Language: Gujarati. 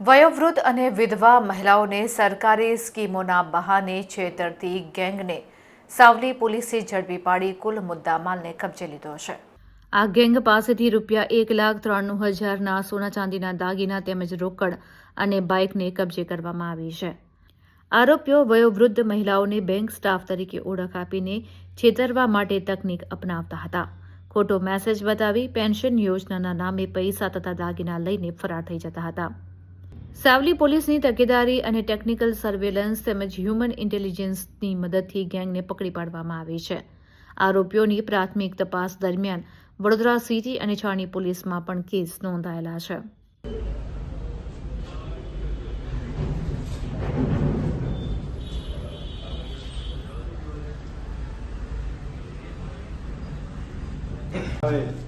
વયોવૃદ્ધ અને વિધવા મહિલાઓને સરકારી સ્કીમોના બહાને છેતરતી ગેંગને સાવલી પોલીસે ઝડપી પાડી કુલ મુદ્દામાલને કબજે લીધો છે. આ ગેંગ પાસેથી રૂપિયા એક લાખ ત્રાણું હજારના સોના ચાંદીના દાગીના તેમજ રોકડ અને બાઇકને કબજે કરવામાં આવી છે. આરોપીઓ વયોવૃદ્ધ મહિલાઓને બેંક સ્ટાફ તરીકે ઓળખ આપીને છેતરવા માટે તકનીક અપનાવતા હતા. ખોટો મેસેજ બતાવી પેન્શન યોજનાના નામે પૈસા તથા દાગીના લઈને ફરાર થઈ જતા હતા. સાવલી પોલીસની તકેદારી અને ટેકનિકલ સર્વેલન્સ તેમજ હ્યુમન ઇન્ટેલિજન્સની મદદથી ગેંગને પકડી પાડવામાં આવી છે. આરોપીઓની પ્રાથમિક તપાસ દરમિયાન વડોદરા સિટી અને છાણી પોલીસમાં પણ કેસ નોંધાયેલા છે. એ